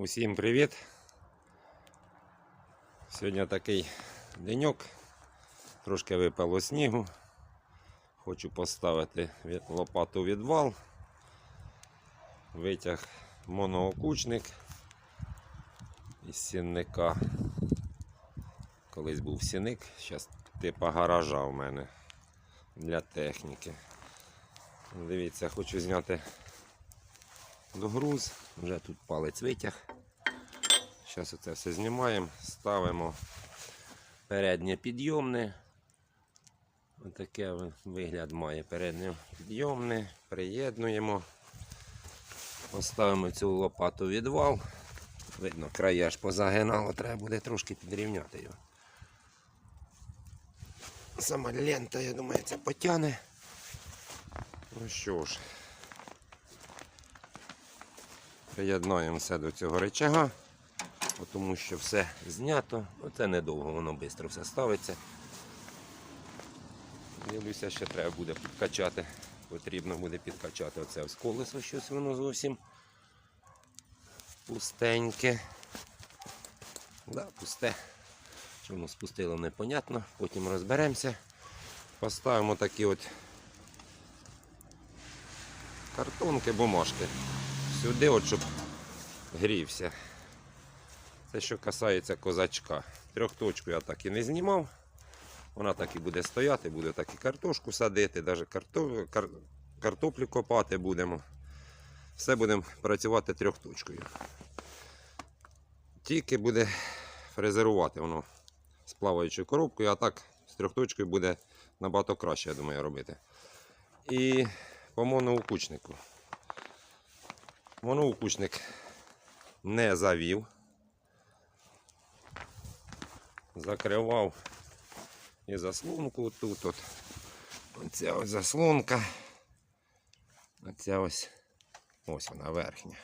Усім привіт! Сьогодні такий деньок, трошки випало снігу. Хочу поставити лопату відвал. Витяг моноокучник із сінника. Колись був сінник, зараз типа гаража у мене для техніки. Дивіться, хочу зняти догруз. Вже тут палець витяг. Зараз оце все знімаємо, ставимо переднє підйомне. Отаке ви- вигляд має переднє підйомне. Приєднуємо. Поставимо цю лопату відвал. Видно, края аж позагинало, треба буде трошки підрівняти його. Сама лента, я думаю, це потягне. Ну що ж, приєднаємо все до цього речага, тому що все знято. Оце недовго, воно швидко все ставиться. Дивлюся, ще треба буде підкачати. Потрібно буде підкачати оце ось колесо, щось воно зовсім пустеньке. Да, пусте. Воно спустило, непонятно. Потім розберемося. Поставимо такі от картонки, бумажки. Сюди, от, щоб грівся. Це що касається козачка. Трьохточку я так і не знімав. Вона так і буде стояти, буде так і картошку садити, навіть карто... кар... картоплю копати будемо. Все будемо працювати трьохточкою. Тільки буде фрезерувати воно з плаваючою коробкою, а так з трьохточкою буде набагато краще, я думаю, робити. І по моноукучнику. Моноукучник не завів. Закривав і заслонку тут. От. Оця ось заслонка. Оця ось ось вона верхня.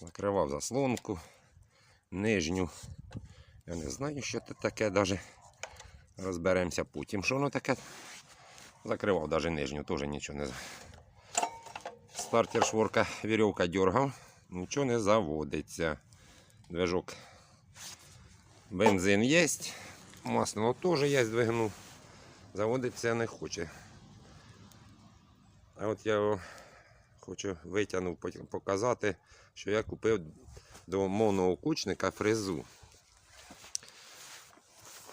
Закривав заслонку. Нижню. Я не знаю, що це таке, навіть розберемося потім. Що воно таке? Закривав навіть нижню, теж нічого не. Стартер шворка, вірьовка дергав, нічого не заводиться. Движок. Бензин є, масло теж є, двигнув. Заводиться не хоче. А от я його хочу витягнув, показати, що я купив до моноокучника фрезу.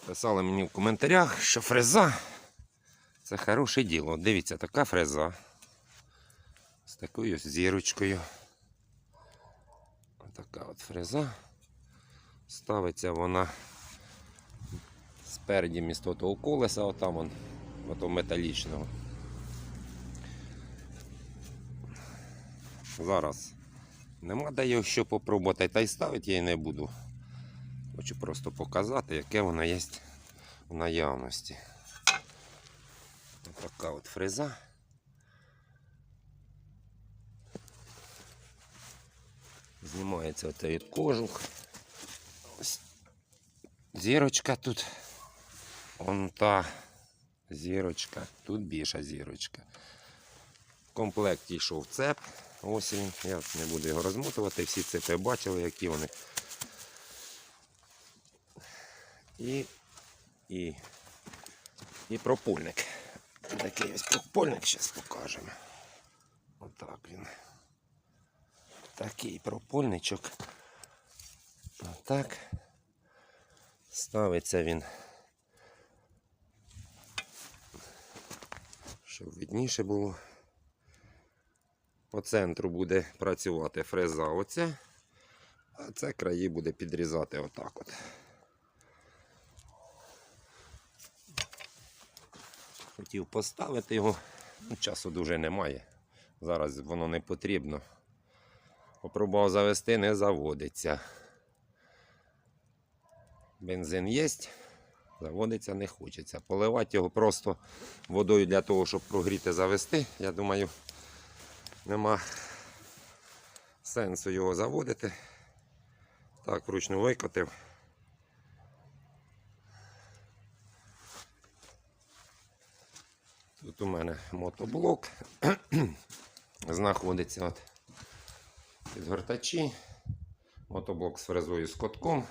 Писали мені в коментарях, що фреза це хороше діло. Дивіться, така фреза такою зірочкою. Така от фреза. Ставиться вона спереді місто того колеса, отам он, ото металічного. Зараз нема де його що попробувати, та й ставити я й не буду. Хочу просто показати, яке воно є в наявності. Така от фреза. Знімається оцей от кожух. Зірочка тут. Вон та зірочка. Тут більша зірочка. В комплекті йшов цеп. Ось він. Я не буду його розмотувати. Всі цепи бачили, які вони. І, і, і пропульник. Такий ось пропульник зараз покажемо. Отак він. Такий пропульничок. Отак. Ставиться він. Щоб видніше було. По центру буде працювати фреза оця, а це краї буде підрізати отак от. Хотів поставити його, ну, часу дуже немає. Зараз воно не потрібно. Попробував завести, не заводиться. Бензин є, заводиться не хочеться. Поливати його просто водою для того, щоб прогріти завести. Я думаю, нема сенсу його заводити. Так, вручну викотив. Тут у мене мотоблок. Знаходиться от підгортачі. Мотоблок з фрезою з котком.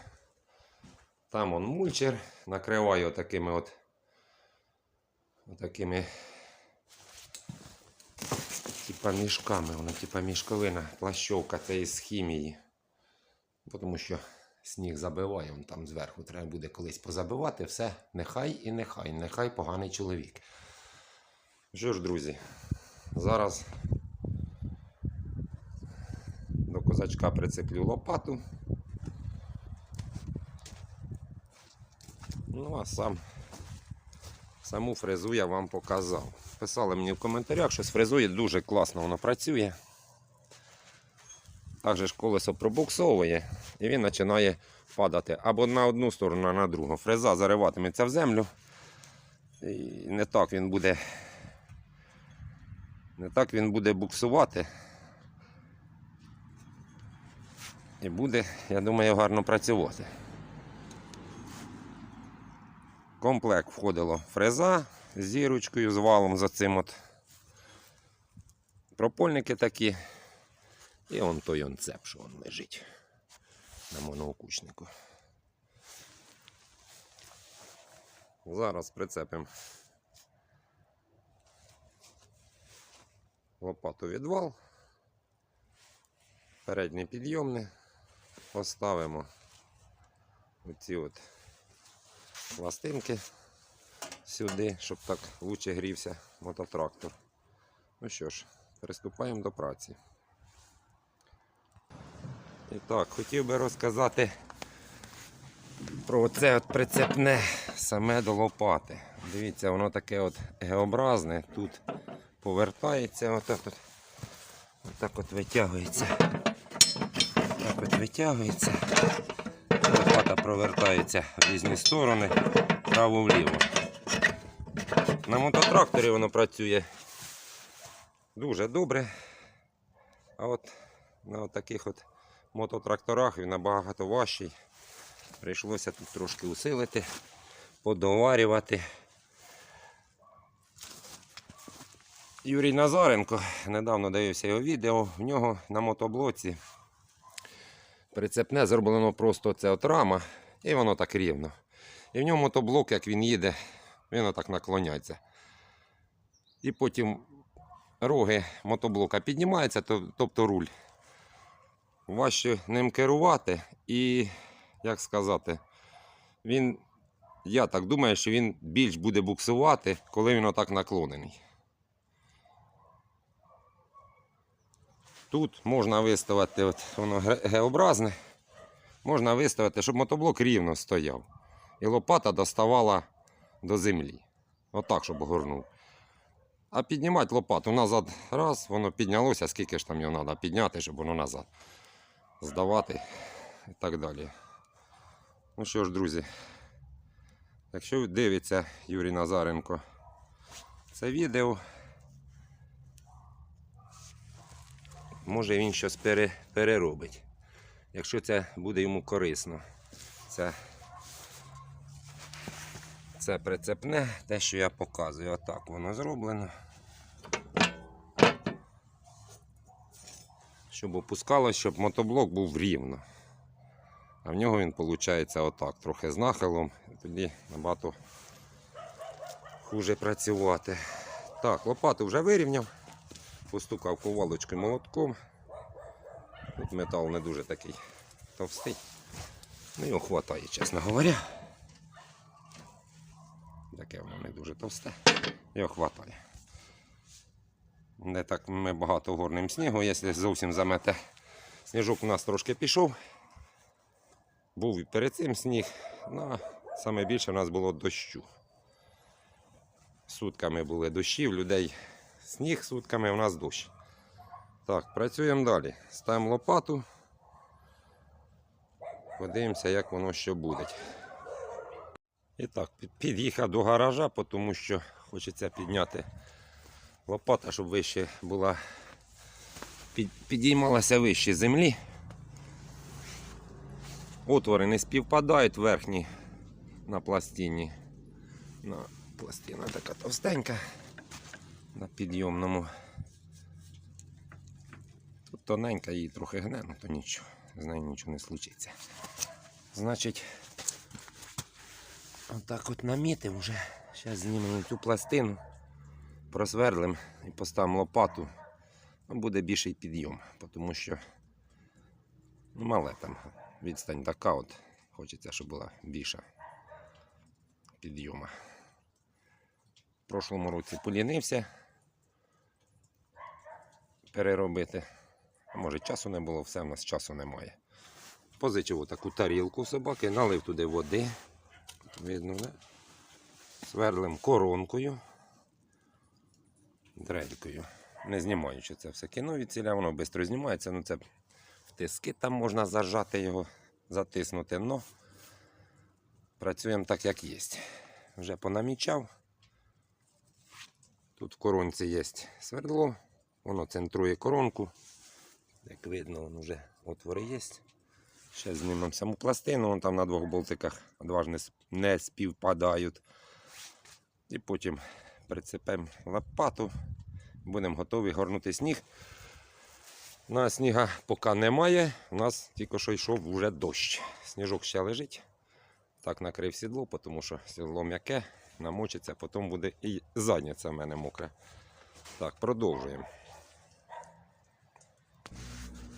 Там он мульчер. Накриваю такими от такими типа мішками. Воно типа мішковина, плащовка це із хімії. Тому що сніг забиває, вон там зверху треба буде колись позабивати. Все, нехай і нехай, нехай поганий чоловік. Що ж, друзі, зараз козачка прицеплю лопату. Ну, а сам саму фрезу я вам показав. Писали мені в коментарях, що з фрезою дуже класно воно працює. Також колесо пробуксовує і він починає падати або на одну сторону, а на другу. Фреза зариватиметься в землю. І не так він буде. Не так він буде буксувати. І буде, я думаю, гарно працювати. Комплект входило фреза з зірочкою, з валом за цим от. Пропольники такі. І он той он цеп, що он лежить на моноокучнику. Зараз прицепимо лопату відвал, переднє підйомне, поставимо оці от пластинки сюди, щоб так лучше грівся мототрактор. Ну що ж, приступаємо до праці. І так, хотів би розказати про це от прицепне саме до лопати. Дивіться, воно таке от геобразне. Тут повертається, отак от, отак от витягується. Так витягується. Лопата провертається в різні сторони, право-вліво. На мототракторі воно працює дуже добре. А от на таких от мототракторах він набагато важчий. Прийшлося тут трошки усилити, подоварювати. Юрій Назаренко, недавно дивився його відео, в нього на мотоблоці прицепне зроблено просто це от рама, і воно так рівно. І в ньому мотоблок, як він їде, він отак наклоняється. І потім роги мотоблока піднімаються, тобто руль важче ним керувати і, як сказати, він, я так думаю, що він більш буде буксувати, коли він отак наклонений. Тут можна виставити, от воно ге- геобразне, можна виставити, щоб мотоблок рівно стояв. І лопата доставала до землі. Отак, щоб горнув. А піднімати лопату назад раз, воно піднялося, скільки ж там його треба підняти, щоб воно назад здавати і так далі. Ну що ж, друзі, якщо дивиться Юрій Назаренко це відео, може він щось пере, переробить. Якщо це буде йому корисно. Це, це прицепне, те, що я показую. Отак воно зроблено. щоб опускалось, щоб мотоблок був рівно. А в нього він виходить отак, трохи з нахилом, і тоді набагато хуже працювати. Так, лопату вже вирівняв, постукав ковалочкою молотком. Тут метал не дуже такий товстий. Ну його хватає, чесно говоря. Таке воно не дуже товсте. Його хватає. Не так ми багато горним снігу, якщо зовсім замете. Сніжок у нас трошки пішов. Був і перед цим сніг, ну, саме більше у нас було дощу. Сутками були дощі, в людей сніг сутками, у нас дощ. Так, працюємо далі. Ставимо лопату. Подивимося, як воно що буде. І так, під'їхав до гаража, тому що хочеться підняти лопата, щоб вище була, під, підіймалася вище землі. Отвори не співпадають верхні на пластині. На пластина така товстенька на підйомному. Тоненька її трохи гне, ну то нічого. з нею нічого не случиться. Значить, отак от намітив вже. Зараз знімемо цю пластину, просверлим і поставимо лопату. Ну, буде більший підйом, тому що ну, мале там відстань така от. Хочеться, щоб була більша підйома. В прошлому році полінився переробити. Може часу не було, все в нас часу немає. Позичив таку тарілку собаки, налив туди води. Видно, не? Сверлим коронкою, дрелькою. Не знімаючи це все кіно від ціля, воно швидко знімається. Ну це в тиски там можна зажати його, затиснути. Но працюємо так, як є. Вже понамічав. Тут в коронці є свердло, воно центрує коронку. Як видно, воно вже отвори є. Ще знімемо саму пластину, вон там на двох болтиках два не, співпадають. І потім прицепимо лопату. Будемо готові горнути сніг. На сніга поки немає. У нас тільки що йшов вже дощ. Сніжок ще лежить. Так накрив сідло, тому що сідло м'яке, намочиться, потім буде і заднє це в мене мокре. Так, продовжуємо.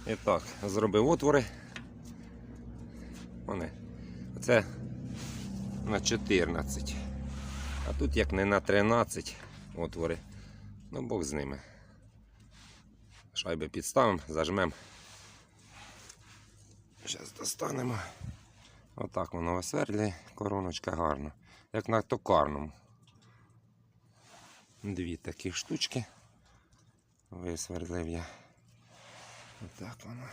І так, зробив отвори. Вони. Це на 14. А тут як не на 13 отвори. Ну, Бог з ними. Шайби підставимо, зажмемо. Зараз достанемо. Отак воно осверлює, короночка гарно. Як на токарному. Дві такі штучки. Висверлив я. Отак воно.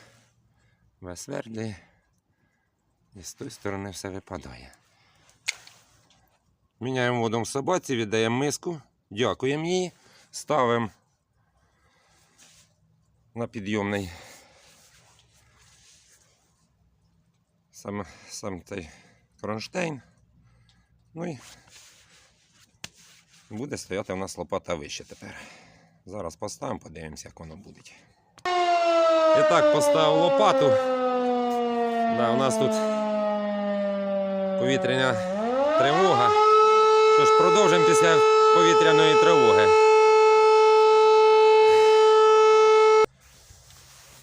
Висверлює. І з тої сторони все випадає. Міняємо воду в собаці, віддаємо миску, дякуємо їй, ставимо на підйомний сам, сам цей кронштейн. Ну і буде стояти у нас лопата вище тепер. Зараз поставимо, подивимося, як воно буде. І так, поставив лопату. Да, у нас тут повітряна тривога. Що ж, продовжимо після повітряної тривоги.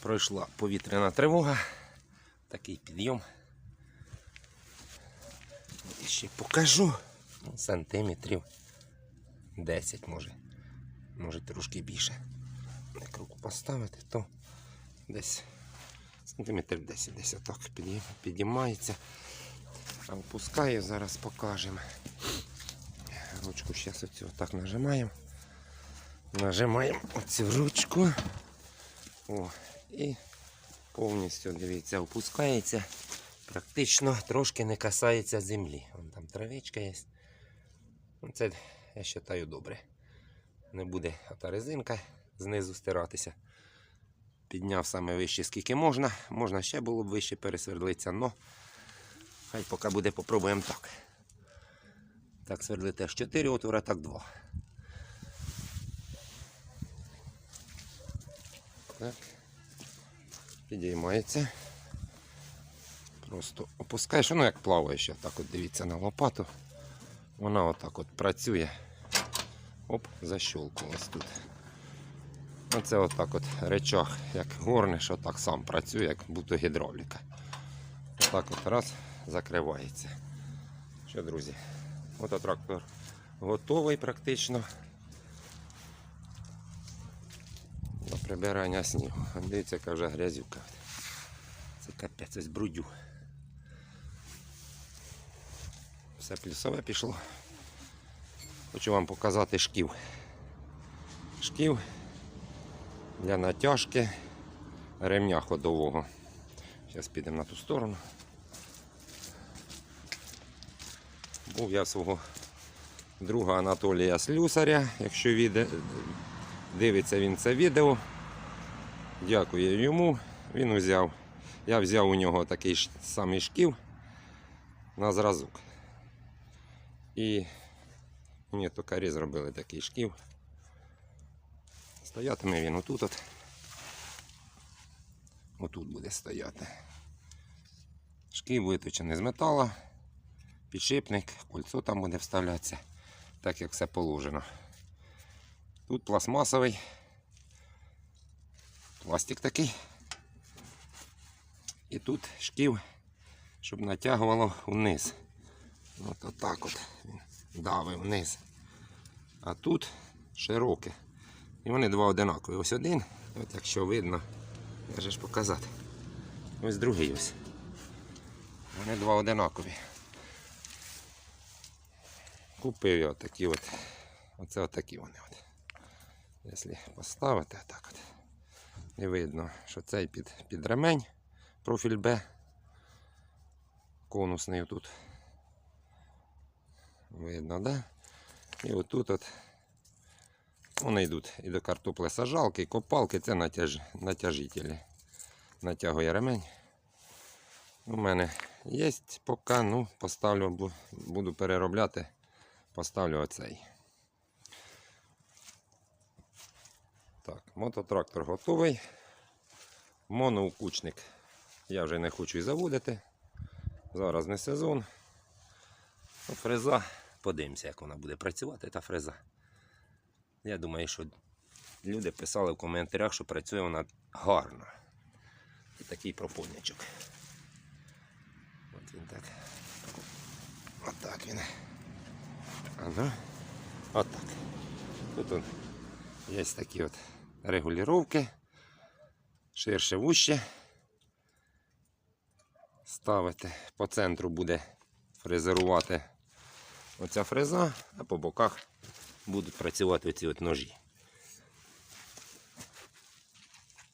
Пройшла повітряна тривога. Такий підйом. І ще покажу. Ну, Сантиметрів 10 може. Може трошки більше. Як руку поставити, то десь сантиметрів 10 десь отак підійм- підіймається. Опускаю, зараз покажемо. Ручку зараз оцю так нажимаємо. Нажимаємо оцю ручку. О, і повністю, дивіться, опускається. Практично трошки не касається землі. Вон там травичка є. Ну, Це, я вважаю, добре. Не буде та резинка знизу стиратися. Підняв саме вище, скільки можна. Можна ще було б вище пересвердлитися, але хай поки буде, попробуємо так. Так, свердлити аж 4 отвора, так 2. Так. Підіймається. Просто опускаєш, воно як плаває ще. Так от дивіться на лопату. Вона отак от працює. Оп, защолкнулась тут. Оце отак от речах, як горниш, отак сам працює, як будто гідравліка. Отак от раз закривається. Що, друзі? Ото трактор готовий практично. До прибирання снігу. Дивіться, яка вже грязюка. Це капець, ось брудю. Все плюсове пішло. Хочу вам показати шків. Шків для натяжки ремня ходового. Зараз підемо на ту сторону. Був я свого друга Анатолія Слюсаря, якщо віде- дивиться він це відео. Дякую йому. Він узяв. Я взяв у нього такий самий шків на зразок. І мені токарі зробили такий шків. Стоятиме він отут. От. Отут буде стояти. Шків виточений з металу, підшипник, кольцо там буде вставлятися, так як все положено. Тут пластмасовий, пластик такий. І тут шків, щоб натягувало вниз. От отак от він давив вниз. А тут широке. І вони два одинакові. Ось один, от якщо видно, я ж показати. Ось другий ось. Вони два одинакові. Купив я такі от. Оце отакі вони. От. Якщо поставити так от. І видно, що цей під, під ремень профіль Б. Конусний тут. Видно, да? І отут от вони йдуть і до картоплі сажалки, і копалки це натяж... натяжителі. Натягує ремень. У мене є поки, ну, поставлю, буду переробляти, поставлю оцей. Так, мототрактор готовий. Моноукучник я вже не хочу і заводити. Зараз не сезон. Фреза, подивимося, як вона буде працювати, та фреза. Я думаю, що люди писали в коментарях, що працює вона гарно. І такий пропольничок. От він так. Отак він. Ага. Отак. Тут он є такі от регулювання. Ширше вуще. Ставити. По центру буде фрезерувати оця фреза, а по боках будуть працювати оці от ножі.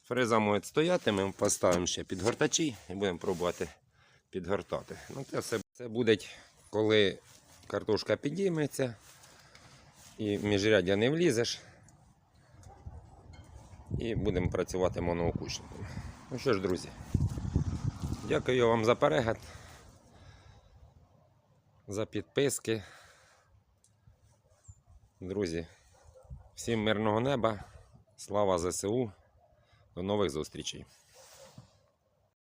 Фреза може стояти, ми поставимо ще підгортачі і будемо пробувати підгортати. Ну, це все це буде, коли картошка підійметься і в міжряддя не влізеш. І будемо працювати моноокучником. Ну що ж, друзі, дякую вам за перегляд, за підписки. Друзі, всім мирного неба, слава ЗСУ, до нових зустрічей.